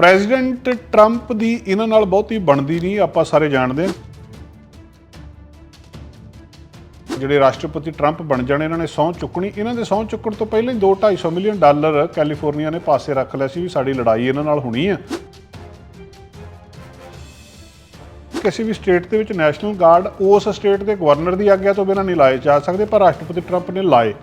President Trump ਦੀ ਇਹਨਾਂ ਨਾਲ ਬਹੁਤੀ ਬਣਦੀ ਨਹੀਂ, ਆਪਾਂ ਸਾਰੇ ਜਾਣਦੇ ਹਾਂ। ਜਿਹੜੇ ਰਾਸ਼ਟਰਪਤੀ ਟਰੰਪ ਬਣ ਜਾਣੇ, ਇਹਨਾਂ ਨੇ ਸਹੁੰ ਚੁੱਕਣੀ। ਇਹਨਾਂ ਦੇ ਸਹੁੰ ਚੁੱਕਣ ਤੋਂ ਪਹਿਲਾਂ ਹੀ 2-250 ਮਿਲੀਅਨ ਡਾਲਰ ਕੈਲੀਫੋਰਨੀਆ ਨੇ ਪਾਸੇ ਰੱਖ ਲਿਆ ਸੀ ਵੀ ਸਾਡੀ ਲੜਾਈ ਇਹਨਾਂ ਨਾਲ ਹੋਣੀ ਆ। ਕਿਸੇ ਵੀ ਸਟੇਟ ਦੇ ਵਿੱਚ ਨੈਸ਼ਨਲ ਗਾਰਡ ਉਸ ਸਟੇਟ ਦੇ ਗਵਰਨਰ ਦੀ ਆਗਿਆ ਤੋਂ ਬਿਨਾਂ ਨਹੀਂ ਲਾਏ ਜਾ ਸਕਦੇ, ਪਰ ਰਾਸ਼ਟਰਪਤੀ ਟਰੰਪ ਨੇ ਲਾਏ।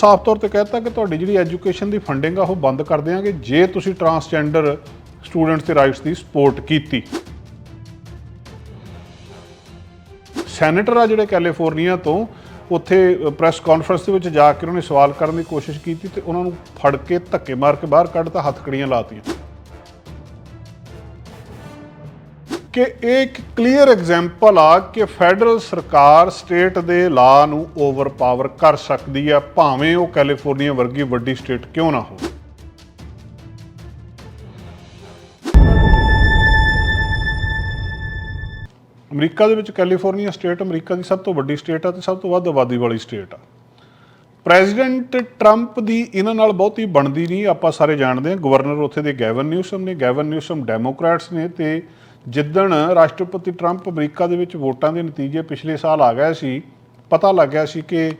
ਸਾਫ਼ ਤੌਰ ਤੇ ਕਹਿਤਾ ਕਿ ਤੁਹਾਡੀ ਜਿਹੜੀ ਐਜੂਕੇਸ਼ਨ ਦੀ ਫੰਡਿੰਗ ਆ, ਉਹ ਬੰਦ ਕਰ ਦਿਆਂਗੇ ਜੇ ਤੁਸੀਂ ਟਰਾਂਸਜੈਂਡਰ ਸਟੂਡੈਂਟਸ ਦੇ ਰਾਈਟਸ ਦੀ ਸਪੋਰਟ ਕੀਤੀ। ਸੈਨੇਟਰ ਆ ਜਿਹੜੇ ਕੈਲੀਫੋਰਨੀਆ ਤੋਂ, ਉੱਥੇ ਪ੍ਰੈਸ ਕਾਨਫਰੰਸ ਦੇ ਵਿੱਚ ਜਾ ਕੇ ਉਹਨਾਂ ਨੇ ਸਵਾਲ ਕਰਨ ਦੀ ਕੋਸ਼ਿਸ਼ ਕੀਤੀ ਤੇ ਉਹਨਾਂ ਨੂੰ ਫੜ ਕੇ ਧੱਕੇ ਮਾਰ ਕੇ ਬਾਹਰ ਕੱਢਤਾ ਹੱਥਕੜੀਆਂ ਲਾਤੀਆਂ। ਕਿ ਇਹ ਇੱਕ ਕਲੀਅਰ ਐਗਜ਼ਾਮਪਲ ਆ ਕਿ ਫੈਡਰਲ ਸਰਕਾਰ ਸਟੇਟ ਦੇ ਲਾ ਨੂੰ ਓਵਰਪਾਵਰ ਕਰ ਸਕਦੀ ਆ, ਭਾਵੇਂ ਉਹ ਕੈਲੀਫੋਰਨੀਆ ਵਰਗੀ ਵੱਡੀ ਸਟੇਟ ਕਿਉਂ ਨਾ ਹੋਵੇ। ਅਮਰੀਕਾ ਦੇ ਵਿੱਚ ਕੈਲੀਫੋਰਨੀਆ ਸਟੇਟ ਅਮਰੀਕਾ ਦੀ ਸਭ ਤੋਂ ਵੱਡੀ ਸਟੇਟ ਆ ਤੇ ਸਭ ਤੋਂ ਵੱਧ ਆਬਾਦੀ ਵਾਲੀ ਸਟੇਟ ਆ। ਪ੍ਰੈਜ਼ੀਡੈਂਟ ਟਰੰਪ ਦੀ ਇਹਨਾਂ ਨਾਲ ਬਹੁਤੀ ਬਣਦੀ ਨਹੀਂ, ਆਪਾਂ ਸਾਰੇ ਜਾਣਦੇ ਹਾਂ। ਗਵਰਨਰ ਉੱਥੇ ਦੇ ਗੈਵਨ ਨਿਊਸਮ ਨੇ ਗੈਵਨ ਨਿਊਸਮ ਡੈਮੋਕ੍ਰੈਟਸ ਨੇ ਤੇ ਜਿੱਦਣ ਰਾਸ਼ਟਰਪਤੀ ਟਰੰਪ ਅਮਰੀਕਾ ਦੇ ਵਿੱਚ ਵੋਟਾਂ ਦੇ ਨਤੀਜੇ ਪਿਛਲੇ ਸਾਲ ਆ ਗਏ ਸੀ, ਪਤਾ ਲੱਗ ਗਿਆ ਸੀ ਕਿ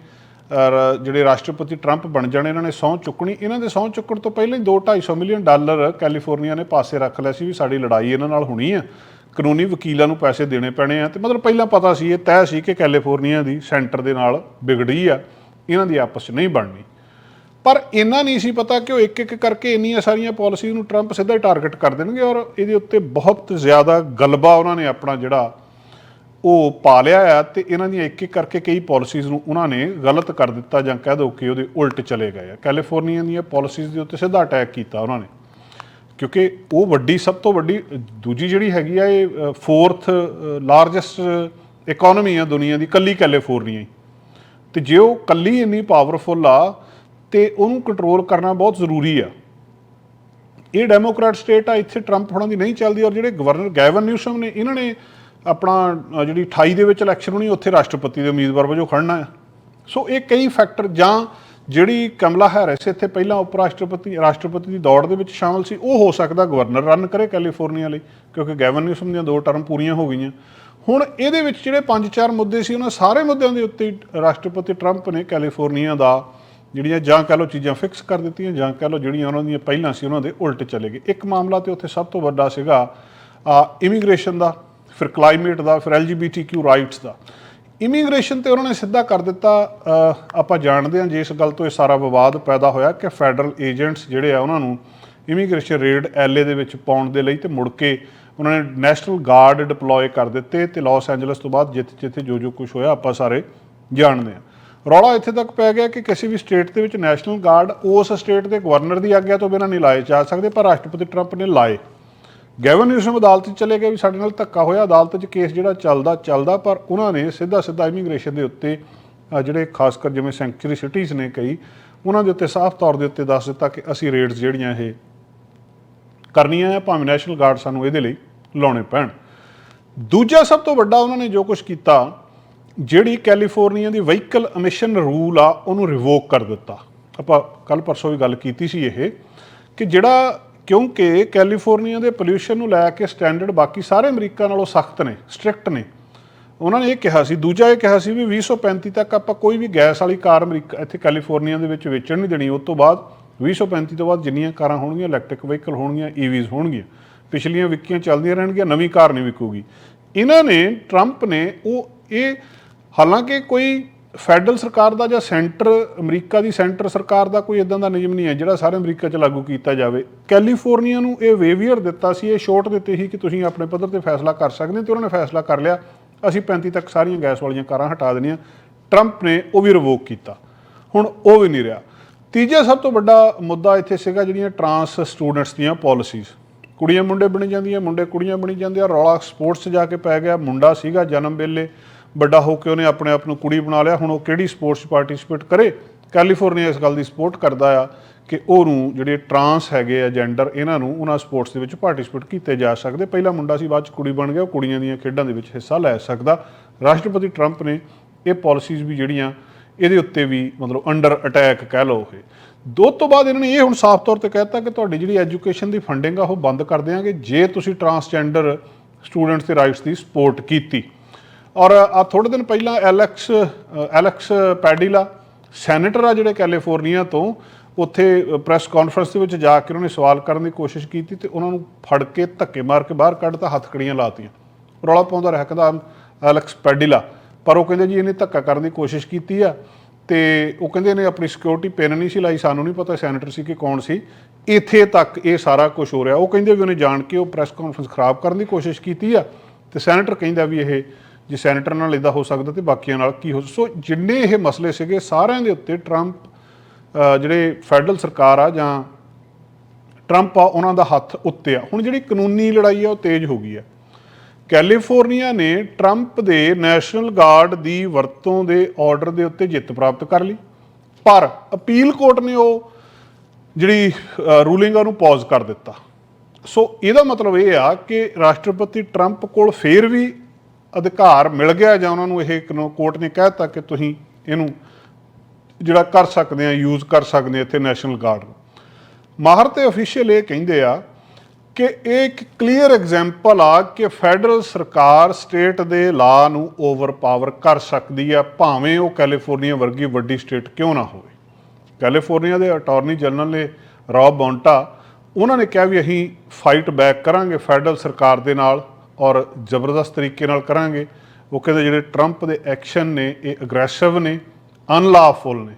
ਜਿਹੜੇ ਰਾਸ਼ਟਰਪਤੀ ਟਰੰਪ ਬਣ ਜਾਣੇ, ਇਹਨਾਂ ਨੇ ਸਹੁੰ ਚੁੱਕਣੀ, ਇਹਨਾਂ ਦੇ ਸਹੁੰ ਚੁੱਕਣ ਤੋਂ ਪਹਿਲਾਂ ਹੀ 2-250 ਮਿਲੀਅਨ ਡਾਲਰ ਕੈਲੀਫੋਰਨੀਆ ਨੇ ਪਾਸੇ ਰੱਖ ਲਿਆ ਸੀ ਵੀ ਸਾਡੀ ਲੜਾਈ ਇਹਨਾਂ ਨਾਲ ਹੋਣੀ ਆ। ਕਾਨੂੰਨੀ ਵਕੀਲਾਂ ਨੂੰ ਪੈਸੇ ਦੇਣੇ ਪੈਣੇ ਆ ਤੇ ਮਤਲਬ ਪਹਿਲਾਂ ਪਤਾ ਸੀ, ਇਹ ਤੈਅ ਸੀ ਕਿ ਕੈਲੀਫੋਰਨੀਆ ਦੀ ਸੈਂਟਰ ਦੇ ਨਾਲ ਵਿਗੜੀ ਆ, ਇਹਨਾਂ ਦੀ ਆਪਸ ਨਹੀਂ ਬਣਨੀ। ਪਰ ਇਹਨਾਂ ਨਹੀਂ ਸੀ ਪਤਾ ਕਿ ਉਹ ਇੱਕ ਇੱਕ ਕਰਕੇ ਇੰਨੀਆਂ ਸਾਰੀਆਂ ਪਾਲਿਸੀਜ਼ ਨੂੰ ਟਰੰਪ ਸਿੱਧਾ ਹੀ ਟਾਰਗੇਟ ਕਰ ਦੇਣਗੇ ਔਰ ਇਹਦੇ ਉੱਤੇ ਬਹੁਤ ਜ਼ਿਆਦਾ ਗਲਬਾ ਉਹਨਾਂ ਨੇ ਆਪਣਾ ਜਿਹੜਾ ਉਹ ਪਾ ਲਿਆ ਆ ਤੇ ਇਹਨਾਂ ਦੀਆਂ ਇੱਕ ਇੱਕ ਕਰਕੇ ਕਈ ਪਾਲਿਸੀਜ਼ ਨੂੰ ਉਹਨਾਂ ਨੇ ਗਲਤ ਕਰ ਦਿੱਤਾ ਜਾਂ ਕਹਿ ਦੋ ਕਿ ਉਹਦੇ ਉਲਟ ਚਲੇ ਗਏ ਆ। ਕੈਲੀਫੋਰਨੀਆ ਦੀਆਂ ਪਾਲਿਸੀਜ਼ ਦੇ ਉੱਤੇ ਸਿੱਧਾ ਅਟੈਕ ਕੀਤਾ ਉਹਨਾਂ ਨੇ। ਕਿਉਂਕਿ ਉਹ ਵੱਡੀ, ਸਭ ਤੋਂ ਵੱਡੀ, ਦੂਜੀ ਜਿਹੜੀ ਹੈਗੀ ਆ ਇਹ ਫੋਰਥ ਲਾਰਜੈਸਟ ਇਕਨੋਮੀ ਆ ਦੁਨੀਆ ਦੀ, ਕੱਲੀ ਕੈਲੀਫੋਰਨੀਆ ਹੀ। ਤੇ ਜੇ ਉਹ ਕੱਲੀ ਇੰਨੀ ਪਾਵਰਫੁਲ ਆ ਤੇ ਉਹਨੂੰ ਕੰਟਰੋਲ ਕਰਨਾ ਬਹੁਤ ਜ਼ਰੂਰੀ ਆ। ਇਹ ਡੈਮੋਕ੍ਰੈਟ ਸਟੇਟ ਆ, ਇੱਥੇ ਟਰੰਪ ਹੋਣਾ ਦੀ ਨਹੀਂ ਚੱਲਦੀ ਔਰ ਜਿਹੜੇ ਗਵਰਨਰ ਗੈਵਨ ਨਿਊਸਮ ਨੇ, ਇਹਨਾਂ ਨੇ ਆਪਣਾ ਜਿਹੜੀ 28 ਦੇ ਵਿੱਚ ਇਲੈਕਸ਼ਨ ਹੋਣੀ, ਉੱਥੇ ਰਾਸ਼ਟਰਪਤੀ ਦੇ ਉਮੀਦਵਾਰ ਵਜੋਂ ਖੜਨਾ ਹੈ। ਸੋ ਇਹ ਕਈ ਫੈਕਟਰ ਜਾਂ ਜਿਹੜੀ ਕਮਲਾ ਹੈਰਿਸ ਇੱਥੇ ਪਹਿਲਾਂ ਉਪ ਰਾਸ਼ਟਰਪਤੀ ਰਾਸ਼ਟਰਪਤੀ ਦੀ ਦੌੜ ਦੇ ਵਿੱਚ ਸ਼ਾਮਲ ਸੀ, ਉਹ ਹੋ ਸਕਦਾ ਗਵਰਨਰ ਰਨ ਕਰੇ ਕੈਲੀਫੋਰਨੀਆ ਲਈ, ਕਿਉਂਕਿ ਗੈਵਨ ਨਿਊਸਮ ਦੀਆਂ ਦੋ ਟਰਮ ਪੂਰੀਆਂ ਹੋ ਗਈਆਂ। ਹੁਣ ਇਹਦੇ ਵਿੱਚ ਜਿਹੜੇ ਪੰਜ ਚਾਰ ਮੁੱਦੇ ਸੀ, ਉਹਨਾਂ ਸਾਰੇ ਮੁੱਦਿਆਂ ਦੇ ਉੱਤੇ ਰਾਸ਼ਟਰਪਤੀ ਟਰੰਪ ਨੇ ਕੈਲੀਫੋਰਨੀਆ ਦਾ ਜਿਹੜੀਆਂ ਜਾਂ ਕਹ ਲਓ ਚੀਜ਼ਾਂ ਫਿਕਸ ਕਰ ਦਿੱਤੀਆਂ, ਜਾਂ ਕਹ ਲਓ ਜਿਹੜੀਆਂ ਉਹਨਾਂ ਦੀਆਂ ਪਹਿਲਾਂ ਸੀ, ਉਹਨਾਂ ਦੇ ਉਲਟ ਚਲੇ ਗਏ। ਇੱਕ ਮਾਮਲਾ ਤੇ ਉੱਥੇ ਸਭ ਤੋਂ ਵੱਡਾ ਸੀਗਾ ਇਮੀਗ੍ਰੇਸ਼ਨ ਦਾ, ਫਿਰ ਕਲਾਈਮੇਟ ਦਾ, ਫਿਰ ਐਲਜੀਬੀਟੀਕਿਊ ਰਾਈਟਸ ਦਾ। ਇਮੀਗ੍ਰੇਸ਼ਨ ਤੇ ਉਹਨਾਂ ਨੇ ਸਿੱਧਾ ਕਰ ਦਿੱਤਾ ਆਪਾਂ ਜਾਣਦੇ ਹਾਂ ਜਿਸ ਗੱਲ ਤੋਂ ਇਹ ਸਾਰਾ ਵਿਵਾਦ ਪੈਦਾ ਹੋਇਆ ਕਿ ਫੈਡਰਲ ਏਜੰਟਸ ਜਿਹੜੇ ਆ ਉਹਨਾਂ ਨੂੰ ਇਮੀਗ੍ਰੇਸ਼ਨ ਰੇਡ ਐਲਏ ਦੇ ਵਿੱਚ ਪਾਉਣ ਦੇ ਲਈ ਤੇ ਮੁੜ ਕੇ ਉਹਨਾਂ ਨੇ ਨੈਸ਼ਨਲ ਗਾਰਡ ਡਿਪਲੋਏ ਕਰ ਦਿੱਤੇ ਤੇ ਲਾਸ ਐਂਜਲਸ ਤੋਂ ਬਾਅਦ ਜਿੱਥੇ ਜਿੱਥੇ ਜੋ ਜੋ ਕੁਝ ਹੋਇਆ, ਆਪਾਂ ਸਾਰੇ ਜਾਣਦੇ ਹਾਂ। ਰੌਲਾ ਇੱਥੇ ਤੱਕ ਪੈ ਗਿਆ ਕਿ ਕਿਸੇ ਵੀ ਸਟੇਟ ਦੇ ਵਿੱਚ ਨੈਸ਼ਨਲ ਗਾਰਡ ਉਸ ਸਟੇਟ ਦੇ ਗਵਰਨਰ ਦੀ ਆਗਿਆ ਤੋਂ ਬਿਨਾਂ ਨਹੀਂ ਲਾਏ ਜਾ ਸਕਦੇ, ਪਰ ਰਾਸ਼ਟਰਪਤੀ ਟਰੰਪ ਨੇ ਲਾਏ। ਗੈਵਨ ਨਿਊਸਮ ਅਦਾਲਤ 'ਚ ਚਲੇ ਗਏ ਵੀ ਸਾਡੇ ਨਾਲ ਧੱਕਾ ਹੋਇਆ। ਅਦਾਲਤ 'ਚ ਕੇਸ ਜਿਹੜਾ ਚੱਲਦਾ ਚੱਲਦਾ, ਪਰ ਉਹਨਾਂ ਨੇ ਸਿੱਧਾ ਸਿੱਧਾ ਇਮੀਗ੍ਰੇਸ਼ਨ ਦੇ ਉੱਤੇ ਜਿਹੜੇ ਖਾਸ ਕਰ ਜਿਵੇਂ ਸੈਂਕਚੁਰੀ ਸਿਟੀਜ਼ ਨੇ ਕਈ, ਉਹਨਾਂ ਦੇ ਉੱਤੇ ਸਾਫ਼ ਤੌਰ ਦੇ ਉੱਤੇ ਦੱਸ ਦਿੱਤਾ ਕਿ ਅਸੀਂ ਰੇਡਸ ਜਿਹੜੀਆਂ ਇਹ ਕਰਨੀਆਂ ਆ, ਭਾਵੇਂ ਨੈਸ਼ਨਲ ਗਾਰਡ ਸਾਨੂੰ ਇਹਦੇ ਲਈ ਲਾਉਣੇ ਪੈਣ। ਦੂਜਾ ਸਭ ਤੋਂ ਵੱਡਾ ਉਹਨਾਂ ਨੇ ਜੋ ਕੁਝ ਕੀਤਾ ਜਿਹੜੀ ਕੈਲੀਫੋਰਨੀਆ ਦੀ ਵਹੀਕਲ ਐਮਿਸ਼ਨ ਰੂਲ ਆ, ਉਹਨੂੰ ਰਿਵੋਕ ਕਰ ਦਿੱਤਾ। ਆਪਾਂ ਕੱਲ ਪਰਸੋਂ ਵੀ ਗੱਲ ਕੀਤੀ ਸੀ ਇਹ, ਕਿ ਜਿਹੜਾ ਕਿਉਂਕਿ ਕੈਲੀਫੋਰਨੀਆ ਦੇ ਪੋਲਿਊਸ਼ਨ ਨੂੰ ਲੈ ਕੇ ਸਟੈਂਡਰਡ ਬਾਕੀ ਸਾਰੇ ਅਮਰੀਕਾ ਨਾਲੋਂ ਸਖਤ ਨੇ ਸਟ੍ਰਿਕਟ ਨੇ, ਉਹਨਾਂ ਨੇ ਇਹ ਕਿਹਾ ਸੀ। ਦੂਜਾ ਇਹ ਕਿਹਾ ਸੀ ਵੀ 2035 ਤੱਕ ਆਪਾਂ ਕੋਈ ਵੀ ਗੈਸ ਵਾਲੀ ਕਾਰ ਅਮਰੀਕਾ, ਇੱਥੇ ਕੈਲੀਫੋਰਨੀਆ ਦੇ ਵਿੱਚ ਵੇਚਣ ਨਹੀਂ ਦੇਣੀ, ਉਸ ਤੋਂ ਬਾਅਦ 2035 ਤੋਂ ਬਾਅਦ ਜਿੰਨੀਆਂ ਕਾਰਾਂ ਹੋਣਗੀਆਂ ਇਲੈਕਟ੍ਰਿਕ ਵਹੀਕਲ ਹੋਣਗੀਆਂ e ਈਵੀਜ਼ ਹੋਣਗੀਆਂ, ਪਿਛਲੀਆਂ ਵਿਕੀਆਂ ਚੱਲਦੀਆਂ ਰਹਿਣਗੀਆਂ, ਨਵੀਂ ਕਾਰ ਨਹੀਂ ਵਿਕੂਗੀ। ਇਹਨਾਂ ਨੇ ਟਰੰਪ ਨੇ ਉਹ ਇਹ ਹਾਲਾਂਕਿ ਕੋਈ ਫੈਡਰਲ ਸਰਕਾਰ ਦਾ ਜਾਂ ਸੈਂਟਰ, ਅਮਰੀਕਾ ਦੀ ਸੈਂਟਰ ਸਰਕਾਰ ਦਾ ਕੋਈ ਇਦਾਂ ਦਾ ਨਿਯਮ ਨਹੀਂ ਹੈ, ਜਿਹੜਾ ਸਾਰੇ ਅਮਰੀਕਾ 'ਚ ਲਾਗੂ ਕੀਤਾ ਜਾਵੇ। ਕੈਲੀਫੋਰਨੀਆ ਨੂੰ ਇਹ ਵੇਵੀਅਰ ਦਿੱਤਾ ਸੀ, ਇਹ ਛੋਟ ਦਿੱਤੀ ਸੀ ਕਿ ਤੁਸੀਂ ਆਪਣੇ ਪੱਧਰ ਤੇ ਫੈਸਲਾ ਕਰ ਸਕਦੇ ਹੋ ਤੇ ਉਹਨਾਂ ਨੇ ਫੈਸਲਾ ਕਰ ਲਿਆ। ਅਸੀਂ 35 ਤੱਕ ਸਾਰੀਆਂ ਗੈਸ ਵਾਲੀਆਂ ਕਾਰਾਂ ਹਟਾ ਦੇਣੀਆਂ। ਟਰੰਪ ਨੇ ਉਹ ਵੀ ਰਿਵੋਕ ਕੀਤਾ। ਹੁਣ ਉਹ ਵੀ ਨਹੀਂ ਰਿਹਾ। ਤੀਜਾ ਸਭ ਤੋਂ ਵੱਡਾ ਮੁੱਦਾ ਇੱਥੇ ਸੀਗਾ ਜਿਹੜੀਆਂ ਟਰਾਂਸ ਸਟੂਡੈਂਟਸ ਦੀਆਂ ਪਾਲਿਸੀਜ਼ ਕੁੜੀਆਂ ਮੁੰਡੇ ਬਣੀ ਜਾਂਦੀਆਂ, ਮੁੰਡੇ ਕੁੜੀਆਂ ਬਣੀ ਜਾਂਦੇ ਆ ਰੌਲਾ ਸਪੋਰਟਸ 'ਚ ਜਾ ਕੇ ਪੈ ਗਿਆ, ਮੁੰਡਾ ਸੀਗਾ ਜਨਮ ਵੇਲੇ। ਵੱਡਾ ਹੋ ਕੇ ਉਹਨੇ ਆਪਣੇ ਆਪ ਨੂੰ ਕੁੜੀ ਬਣਾ ਲਿਆ। ਹੁਣ ਉਹ ਕਿਹੜੀ ਸਪੋਰਟਸ 'ਚ ਪਾਰਟਿਸਿਪੇਟ ਕਰੇ? ਕੈਲੀਫੋਰਨੀਆ ਇਸ ਗੱਲ ਦੀ ਸਪੋਰਟ ਕਰਦਾ ਆ ਕਿ ਉਹਨੂੰ ਜਿਹੜੇ ਟਰਾਂਸ ਹੈਗੇ ਆ ਜੈਂਡਰ ਇਹਨਾਂ ਨੂੰ ਉਹਨਾਂ ਸਪੋਰਟਸ ਦੇ ਵਿੱਚ ਪਾਰਟਿਸਿਪੇਟ ਕੀਤੇ ਜਾ ਸਕਦੇ। ਪਹਿਲਾ ਮੁੰਡਾ ਸੀ, ਬਾਅਦ ਚ ਕੁੜੀ ਬਣ ਗਿਆ। ਉਹ ਕੁੜੀਆਂ ਦੀਆਂ ਖੇਡਾਂ ਦੇ ਵਿੱਚ ਹਿੱਸਾ ਲੈ ਸਕਦਾ। ਰਾਸ਼ਟਰਪਤੀ ਟਰੰਪ ਨੇ ਇਹ ਪਾਲਿਸੀਜ਼ ਵੀ ਜਿਹੜੀਆਂ, ਇਹਦੇ ਉੱਤੇ ਵੀ ਮਤਲਬ ਅੰਡਰ ਅਟੈਕ ਕਹਿ ਲਓ ਇਹ। ਦੋ ਤੋਂ ਬਾਅਦ ਇਹਨਾਂ ਨੇ ਇਹ ਹੁਣ ਸਾਫ਼ ਤੌਰ ਤੇ ਕਹਿਤਾ ਕਿ ਤੁਹਾਡੀ ਜਿਹੜੀ ਐਜੂਕੇਸ਼ਨ ਦੀ ਫੰਡਿੰਗ ਆ, ਉਹ ਬੰਦ ਕਰ ਦਿਆਂਗੇ ਜੇ ਤੁਸੀਂ ਟਰਾਂਸਜੈਂਡਰ ਸਟੂਡੈਂਟਸ ਦੇ ਰਾਈਟਸ ਦੀ ਸਪੋਰਟ ਕੀਤੀ। ਔਰ ਆ ਥੋੜੇ ਦਿਨ ਪਹਿਲਾਂ ਐਲੈਕਸ ਐਲੈਕਸ ਪੈਡੀਲਾ, ਸੈਨੇਟਰ ਆ ਜਿਹੜੇ ਕੈਲੀਫੋਰਨੀਆ ਤੋਂ, ਉੱਥੇ ਪ੍ਰੈਸ ਕਾਨਫਰੰਸ ਦੇ ਵਿੱਚ ਜਾ ਕੇ ਉਹਨਾਂ ਨੇ ਸਵਾਲ ਕਰਨ ਦੀ ਕੋਸ਼ਿਸ਼ ਕੀਤੀ ਤੇ ਉਹਨਾਂ ਨੂੰ ਫੜ ਕੇ ਧੱਕੇ ਮਾਰ ਕੇ ਬਾਹਰ ਕੱਢਤਾ ਹੱਥਕੜੀਆਂ ਲਾਤੀਆਂ। ਰੌਲਾ ਪਾਉਂਦਾ ਰਿਹਾ, ਕਹਿੰਦਾ ਐਲੈਕਸ ਪੈਡੀਲਾ। ਪਰ ਉਹ ਕਹਿੰਦੇ ਜੀ, ਇਹਨੇ ਧੱਕਾ ਕਰਨ ਦੀ ਕੋਸ਼ਿਸ਼ ਕੀਤੀ ਆ ਤੇ ਉਹ ਕਹਿੰਦੇ ਨੇ ਆਪਣੀ ਸਿਕਿਉਰਿਟੀ ਪਿੰਨ ਨਹੀਂ ਸੀ ਲਾਈ, ਸਾਨੂੰ ਨਹੀਂ ਪਤਾ ਸੈਨੇਟਰ ਸੀ ਕਿ ਕੌਣ ਸੀ। ਇੱਥੇ ਤੱਕ ਇਹ ਸਾਰਾ ਕੁਝ ਹੋ ਰਿਹਾ। ਉਹ ਕਹਿੰਦੇ ਵੀ ਉਹਨੇ ਜਾਣ ਕੇ ਉਹ ਪ੍ਰੈਸ ਕਾਨਫਰੰਸ ਖਰਾਬ ਕਰਨ ਦੀ ਕੋਸ਼ਿਸ਼ ਕੀਤੀ ਆ ਤੇ ਸੈਨੇਟਰ ਕਹਿੰਦਾ ਵੀ ਇਹ ਜੇ ਸੈਨੇਟਰ ਨਾਲ ਇਦਾਂ ਹੋ ਸਕਦਾ ਤੇ ਬਾਕੀਆਂ ਨਾਲ ਕੀ ਹੋ ਸੋ ਜਿੰਨੇ ਇਹ ਮਸਲੇ ਸੀਗੇ, ਸਾਰਿਆਂ ਦੇ ਉੱਤੇ ਟਰੰਪ ਜਿਹੜੇ ਫੈਡਰਲ ਸਰਕਾਰ ਆ ਜਾਂ ਟਰੰਪ ਆ, ਉਹਨਾਂ ਦਾ ਹੱਥ ਉੱਤੇ ਆ। ਹੁਣ ਜਿਹੜੀ ਕਾਨੂੰਨੀ ਲੜਾਈ ਆ, ਉਹ ਤੇਜ਼ ਹੋ ਗਈ ਆ। ਕੈਲੀਫੋਰਨੀਆ ਨੇ ਟਰੰਪ ਦੇ ਨੈਸ਼ਨਲ ਗਾਰਡ ਦੀ ਵਰਤੋਂ ਦੇ ਆਰਡਰ ਦੇ ਉੱਤੇ ਜਿੱਤ ਪ੍ਰਾਪਤ ਕਰ ਲਈ। ਪਰ ਅਪੀਲ ਕੋਰਟ ਨੇ ਉਹ ਜਿਹੜੀ ਰੂਲਿੰਗ ਆ, ਉਹਨੂੰ ਪੌਜ਼ ਕਰ ਦਿੱਤਾ। ਸੋ ਇਹਦਾ ਮਤਲਬ ਇਹ ਆ ਕਿ ਰਾਸ਼ਟਰਪਤੀ ਟਰੰਪ ਕੋਲ ਫੇਰ ਵੀ ਅਧਿਕਾਰ ਮਿਲ ਗਿਆ ਜਾਂ ਉਹਨਾਂ ਨੂੰ ਇਹ ਕੋਰਟ ਨੇ ਕਹਿਤਾ ਕਿ ਤੁਸੀਂ ਇਹਨੂੰ ਜਿਹੜਾ ਕਰ ਸਕਦੇ ਆ ਯੂਜ਼ ਕਰ ਸਕਦੇ ਆ ਇੱਥੇ ਨੈਸ਼ਨਲ ਗਾਰਡ ਨੂੰ। ਮਾਹਰ ਤੇ ਅਫੀਸ਼ੀਅਲ ਇਹ ਕਹਿੰਦੇ ਆ ਕਿ ਇਹ ਇੱਕ ਕਲੀਅਰ ਐਗਜ਼ਾਮਪਲ ਆ ਕਿ ਫੈਡਰਲ ਸਰਕਾਰ ਸਟੇਟ ਦੇ ਲਾ ਨੂੰ ਓਵਰਪਾਵਰ ਕਰ ਸਕਦੀ ਆ, ਭਾਵੇਂ ਉਹ ਕੈਲੀਫੋਰਨੀਆ ਵਰਗੀ ਵੱਡੀ ਸਟੇਟ ਕਿਉਂ ਨਾ ਹੋਵੇ। ਕੈਲੀਫੋਰਨੀਆ ਦੇ ਅਟਾਰਨੀ ਜਨਰਲ ਨੇ ਰੌਬ ਬੌਂਟਾ ਉਹਨਾਂ ਨੇ ਕਿਹਾ ਵੀ ਅਸੀਂ ਫਾਈਟ ਬੈਕ ਕਰਾਂਗੇ ਫੈਡਰਲ ਸਰਕਾਰ ਦੇ ਨਾਲ। ਔਰ ਜ਼ਬਰਦਸਤ ਤਰੀਕੇ ਨਾਲ ਕਰਾਂਗੇ। ਉਹ ਕਹਿੰਦੇ ਜਿਹੜੇ ਟਰੰਪ ਦੇ ਐਕਸ਼ਨ ਨੇ, ਇਹ ਅਗਰੈਸਿਵ ਨੇ ਅਨਲਾਫੁਲ ਨੇ।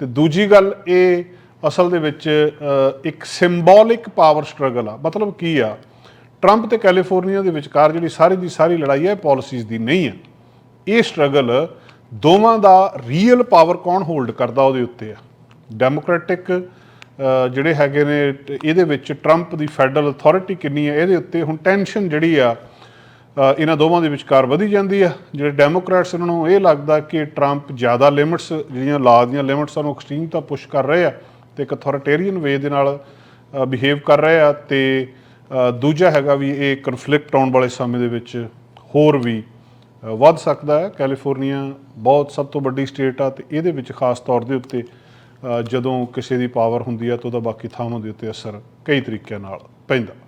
ਤੇ ਦੂਜੀ ਗੱਲ, ਇਹ ਅਸਲ ਦੇ ਵਿੱਚ ਇੱਕ ਸਿੰਬੋਲਿਕ ਪਾਵਰ ਸਟਰਗਲ ਆ। ਮਤਲਬ ਕੀ ਆ? ਟਰੰਪ ਤੇ ਕੈਲੀਫੋਰਨੀਆ ਦੇ ਵਿਚਕਾਰ ਜਿਹੜੀ ਸਾਰੀ ਦੀ ਸਾਰੀ ਲੜਾਈ ਹੈ ਪੋਲਿਸੀਜ਼ ਦੀ ਨਹੀਂ ਹੈ ਇਹ ਸਟਰਗਲ ਦੋਵਾਂ ਦਾ ਰੀਅਲ ਪਾਵਰ ਕੌਣ ਹੋਲਡ ਕਰਦਾ ਉਹਦੇ ਉੱਤੇ ਆ? ਡੈਮੋਕ੍ਰੈਟਿਕ ਜਿਹੜੇ ਹੈਗੇ ਨੇ ਇਹਦੇ ਵਿੱਚ ਟਰੰਪ ਦੀ ਫੈਡਰਲ ਅਥਾਰਟੀ ਕਿੰਨੀ ਹੈ ਇਹਦੇ ਉੱਤੇ ਹੁਣ ਟੈਨਸ਼ਨ ਜਿਹੜੀ ਆ ਇਹਨਾਂ ਦੋਵਾਂ ਦੇ ਵਿਚਕਾਰ ਵਧੀ ਜਾਂਦੀ ਆ ਜਿਹੜੇ ਡੈਮੋਕ੍ਰੈਟਸ ਉਹਨਾਂ ਨੂੰ ਇਹ ਲੱਗਦਾ ਕਿ ਟਰੰਪ ਜ਼ਿਆਦਾ ਲਿਮਿਟਸ ਜਿਹੜੀਆਂ ਲਾ ਦੀਆਂ ਲਿਮਿਟਸ ਨੂੰ ਐਕਸਟ੍ਰੀਮ ਤਾਂ ਪੁਸ਼ ਕਰ ਰਹੇ ਆ ਤੇ ਇੱਕ ਅਥਾਰਟੇਰੀਅਨ ਵੇ ਦੇ ਨਾਲ ਬਿਹੇਵ ਕਰ ਰਹੇ ਆ ਤੇ ਦੂਜਾ ਹੈਗਾ ਵੀ ਇਹ ਕਨਫਲਿਕਟ ਆਉਣ ਵਾਲੇ ਸਮੇਂ ਦੇ ਵਿੱਚ ਹੋਰ ਵੀ ਵੱਧ ਸਕਦਾ ਹੈ। ਕੈਲੀਫੋਰਨੀਆ ਬਹੁਤ ਸਭ ਤੋਂ ਵੱਡੀ ਸਟੇਟ ਆ ਤੇ ਇਹਦੇ ਵਿੱਚ ਖਾਸ ਤੌਰ ਦੇ ਉੱਤੇ ਜਦੋਂ ਕਿਸੇ ਦੀ ਪਾਵਰ ਹੁੰਦੀ ਆ ਤਾਂ ਉਹਦਾ ਬਾਕੀ ਥਾਵਾਂ ਦੇ ਉੱਤੇ ਅਸਰ ਕਈ ਤਰੀਕਿਆਂ ਨਾਲ ਪੈਂਦਾ।